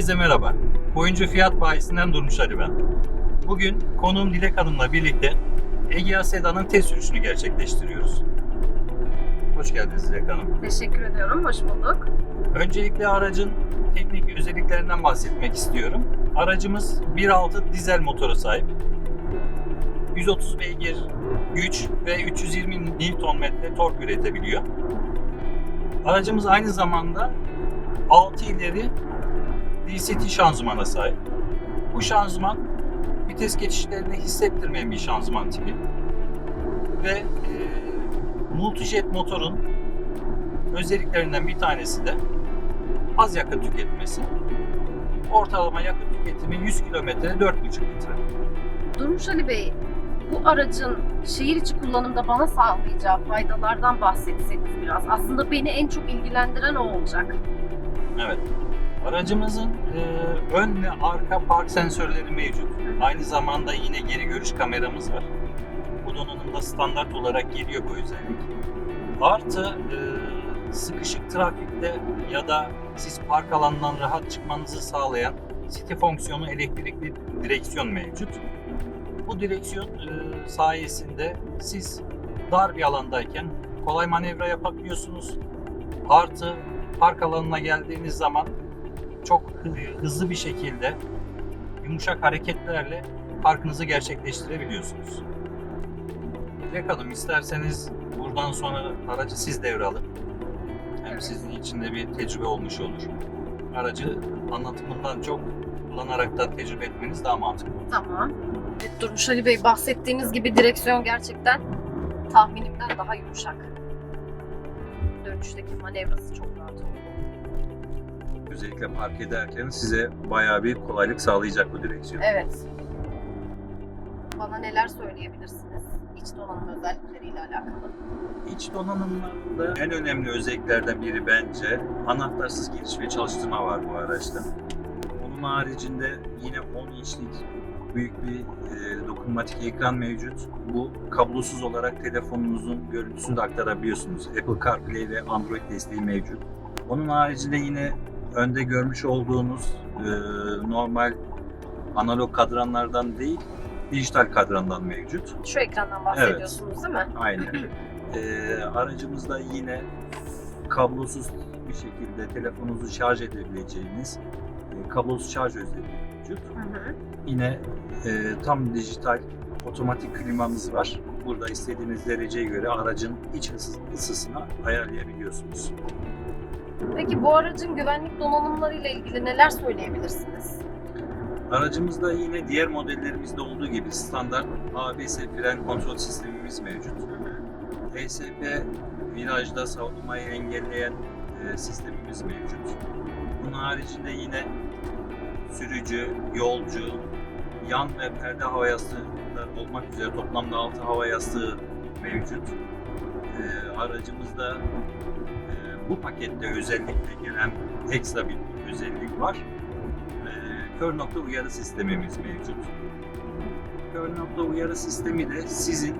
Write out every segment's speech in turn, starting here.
Herkese merhaba. Koyuncu Fiyat Bayisi'nden Durmuş Ali ben. Bugün konuğum Dilek Hanım'la birlikte Egea Sedan'ın test sürüşünü gerçekleştiriyoruz. Hoş geldiniz Dilek Hanım. Teşekkür ediyorum. Hoş bulduk. Öncelikle aracın teknik özelliklerinden bahsetmek istiyorum. Aracımız 1.6 dizel motora sahip. 130 beygir güç ve 320 Nm tork üretebiliyor. Aracımız aynı zamanda 6 ileri DCT şanzımana sahip. Bu şanzıman vites geçişlerini hissettirmeyen bir şanzıman tipi. Ve e, multijet motorun özelliklerinden bir tanesi de az yakıt tüketmesi. Ortalama yakıt tüketimi 100 kilometrede 4,5 litre. Durmuş Ali Bey, bu aracın şehir içi kullanımda bana sağlayacağı faydalardan bahsetseniz biraz. Aslında beni en çok ilgilendiren o olacak. Evet. Aracımızın e, ön ve arka park sensörleri mevcut. Aynı zamanda yine geri görüş kameramız var. Bu donanımda standart olarak geliyor bu özellik. Artı e, sıkışık trafikte ya da siz park alanından rahat çıkmanızı sağlayan City fonksiyonu elektrikli direksiyon mevcut. Bu direksiyon e, sayesinde siz dar bir alandayken kolay manevra yapabiliyorsunuz. Artı park alanına geldiğiniz zaman çok hı- hızlı bir şekilde yumuşak hareketlerle parkınızı gerçekleştirebiliyorsunuz. Dilek Hanım isterseniz buradan sonra aracı siz devralın. Hem sizin için de bir tecrübe olmuş olur. Aracı anlatımından çok kullanaraktan tecrübe etmeniz daha mantıklı olur. Tamam. Evet, Durmuş Ali Bey bahsettiğiniz gibi direksiyon gerçekten tahminimden daha yumuşak. Dönüşteki manevrası çok rahat oldu. Özellikle park ederken size bayağı bir kolaylık sağlayacak bu direksiyon. Evet. Bana neler söyleyebilirsiniz iç donanım özellikleriyle alakalı? İç donanımlarında en önemli özelliklerden biri bence anahtarsız giriş ve çalıştırma var bu araçta. Onun haricinde yine 10 inçlik büyük bir e, dokunmatik ekran mevcut. Bu kablosuz olarak telefonunuzun görüntüsünü de aktarabiliyorsunuz. Apple CarPlay ve Android desteği mevcut. Onun haricinde yine önde görmüş olduğunuz e, normal analog kadranlardan değil, dijital kadrandan mevcut. Şu ekrandan bahsediyorsunuz değil mi? Aynen. Ee, aracımızda yine kablosuz bir şekilde telefonunuzu şarj edebileceğiniz e, kablosuz şarj özelliği mevcut. Hı hı. Yine e, tam dijital otomatik klimamız var. Burada istediğiniz dereceye göre aracın iç ısı- ısısına ayarlayabiliyorsunuz. Peki bu aracın güvenlik donanımlarıyla ilgili neler söyleyebilirsiniz? Aracımızda yine diğer modellerimizde olduğu gibi standart ABS fren kontrol sistemimiz mevcut. ESP virajda savunmayı engelleyen e, sistemimiz mevcut. Bunun haricinde yine sürücü, yolcu, yan ve perde hava yastıkları olmak üzere toplamda 6 hava yastığı mevcut. E, aracımızda e, bu pakette özellikle gelen ekstra bir özellik var. E, kör nokta uyarı sistemimiz mevcut. Kör nokta uyarı sistemi de sizin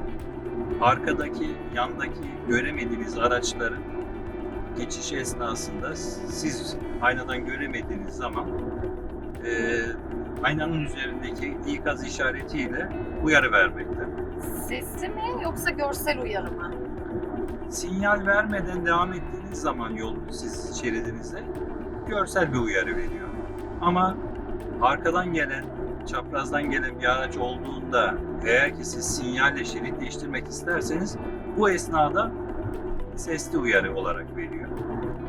arkadaki, yandaki göremediğiniz araçların geçiş esnasında siz aynadan göremediğiniz zaman e, aynanın üzerindeki ikaz işaretiyle uyarı vermekte. Sesli mi yoksa görsel uyarı mı? Sinyal vermeden devam ettiğiniz zaman yol siz şeridinizde görsel bir uyarı veriyor. Ama arkadan gelen, çaprazdan gelen bir araç olduğunda eğer ki siz sinyalle şerit değiştirmek isterseniz bu esnada sesli uyarı olarak veriyor.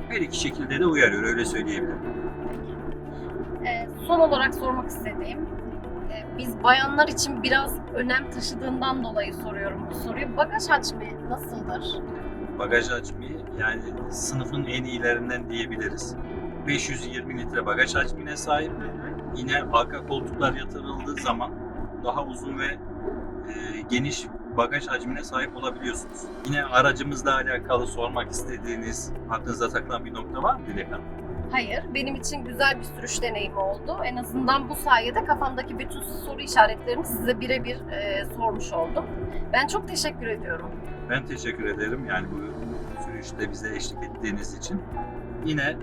Her iki şekilde de uyarıyor öyle söyleyebilirim. Ee, son olarak sormak istediğim, biz bayanlar için biraz önem taşıdığından dolayı soruyorum bu soruyu. Bagaj hacmi nasıldır? Bagaj hacmi yani sınıfın en iyilerinden diyebiliriz. 520 litre bagaj hacmine sahip. Yine arka koltuklar yatırıldığı zaman daha uzun ve e, geniş bagaj hacmine sahip olabiliyorsunuz. Yine aracımızla alakalı sormak istediğiniz, aklınıza takılan bir nokta var mı Dilek Hanım? Hayır, benim için güzel bir sürüş deneyimi oldu. En azından bu sayede kafamdaki bütün soru işaretlerini size birebir e, sormuş oldum. Ben çok teşekkür ediyorum. Ben teşekkür ederim yani bu sürüşte bize eşlik ettiğiniz için. Yine e,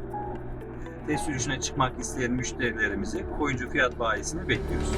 test sürüşüne çıkmak isteyen müşterilerimizi Koyuncu Fiyat Bayisi'ne bekliyoruz.